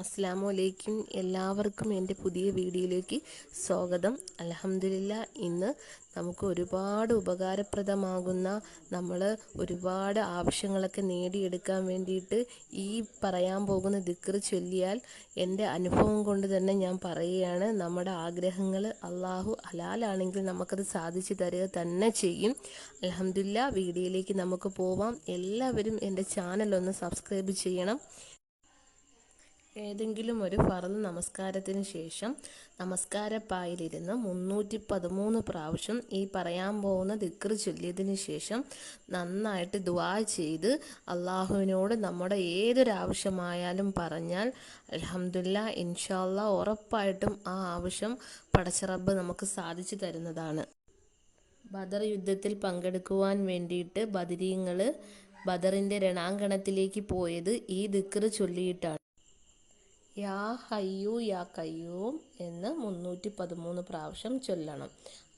അസ്സാമു അലൈക്കും എല്ലാവർക്കും എന്റെ പുതിയ വീഡിയോയിലേക്ക് സ്വാഗതം. അലഹമില്ല ഇന്ന് നമുക്ക് ഒരുപാട് ഉപകാരപ്രദമാകുന്ന നമ്മൾ ഒരുപാട് ആവശ്യങ്ങളൊക്കെ നേടിയെടുക്കാൻ വേണ്ടിയിട്ട് ഈ പറയാൻ പോകുന്ന ദിക്ർ ചൊല്ലിയാൽ എന്റെ അനുഭവം കൊണ്ട് തന്നെ ഞാൻ പറയുകയാണ് നമ്മുടെ ആഗ്രഹങ്ങൾ അള്ളാഹു ഹലാലാണെങ്കിൽ നമുക്കത് സാധിച്ചു തരിക തന്നെ ചെയ്യും. അലഹമില്ല വീഡിയോയിലേക്ക് നമുക്ക് പോവാം. എല്ലാവരും എന്റെ ചാനൽ ഒന്ന് സബ്സ്ക്രൈബ് ചെയ്യണം. ഏതെങ്കിലും ഒരു ഫറൽ നമസ്കാരത്തിന് ശേഷം നമസ്കാരപ്പായിലിരുന്ന് മുന്നൂറ്റി പതിമൂന്ന് പ്രാവശ്യം ഈ പറയാൻ പോകുന്ന ദിക്ർ ചൊല്ലിയതിന് ശേഷം നന്നായിട്ട് ദുവാ ചെയ്ത് അള്ളാഹുവിനോട് നമ്മുടെ ഏതൊരാവശ്യമായാലും പറഞ്ഞാൽ അലഹമില്ല ഇൻഷാല്ല ഉറപ്പായിട്ടും ആ ആവശ്യം പടച്ചറബ് നമുക്ക് സാധിച്ചു തരുന്നതാണ്. ബദർ യുദ്ധത്തിൽ പങ്കെടുക്കുവാൻ വേണ്ടിയിട്ട് ബദരീങ്ങൾ ബദറിന്റെ രണാങ്കണത്തിലേക്ക് പോയത് ഈ ദിക്ർ ചൊല്ലിയിട്ടാണ്. യാ ഹയ്യു യാ കയ്യൂം എന്ന് മുന്നൂറ്റി പതിമൂന്ന് പ്രാവശ്യം ചൊല്ലണം.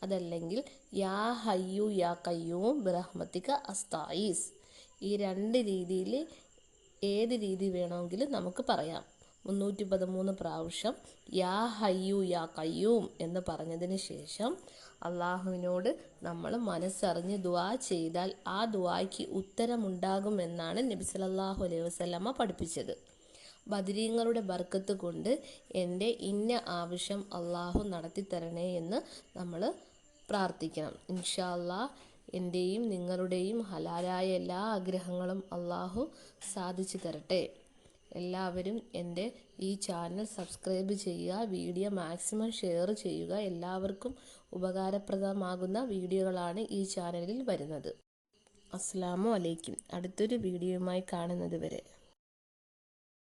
അതല്ലെങ്കിൽ യാ ഹയ്യു യാ കയ്യൂം ബ്രഹ്മത്തിക അസ്തായിസ്. ഈ രണ്ട് രീതിയിൽ ഏത് രീതി വേണമെങ്കിലും നമുക്ക് പറയാം. മുന്നൂറ്റി പതിമൂന്ന് പ്രാവശ്യം യാ ഹയ്യു യാ കയ്യൂം എന്ന് പറഞ്ഞതിന് ശേഷം അള്ളാഹുവിനോട് നമ്മൾ മനസ്സറിഞ്ഞ് ദുവാ ചെയ്താൽ ആ ദുവായ്ക്ക് ഉത്തരമുണ്ടാകുമെന്നാണ് നബി സല്ലല്ലാഹു അലൈഹി വസല്ലമ പഠിപ്പിച്ചത്. ബദരീങ്ങളുടെ ബർക്കത്ത് കൊണ്ട് എന്റെ ഇന്ന ആവശ്യം അള്ളാഹു നടത്തിത്തരണേ എന്ന് നമ്മൾ പ്രാർത്ഥിക്കണം. ഇൻഷാ എന്റെയും നിങ്ങളുടെയും ഹലാലായ എല്ലാ ആഗ്രഹങ്ങളും അള്ളാഹു സാധിച്ചു തരട്ടെ. എല്ലാവരും എന്റെ ഈ ചാനൽ സബ്സ്ക്രൈബ് ചെയ്യുക വീഡിയോ മാക്സിമം ഷെയർ ചെയ്യുക. എല്ലാവർക്കും ഉപകാരപ്രദമാകുന്ന വീഡിയോകളാണ് ഈ ചാനലിൽ വരുന്നത്. അസ്സാമു അലൈക്കും. അടുത്തൊരു വീഡിയോയുമായി കാണുന്നത് വരെ.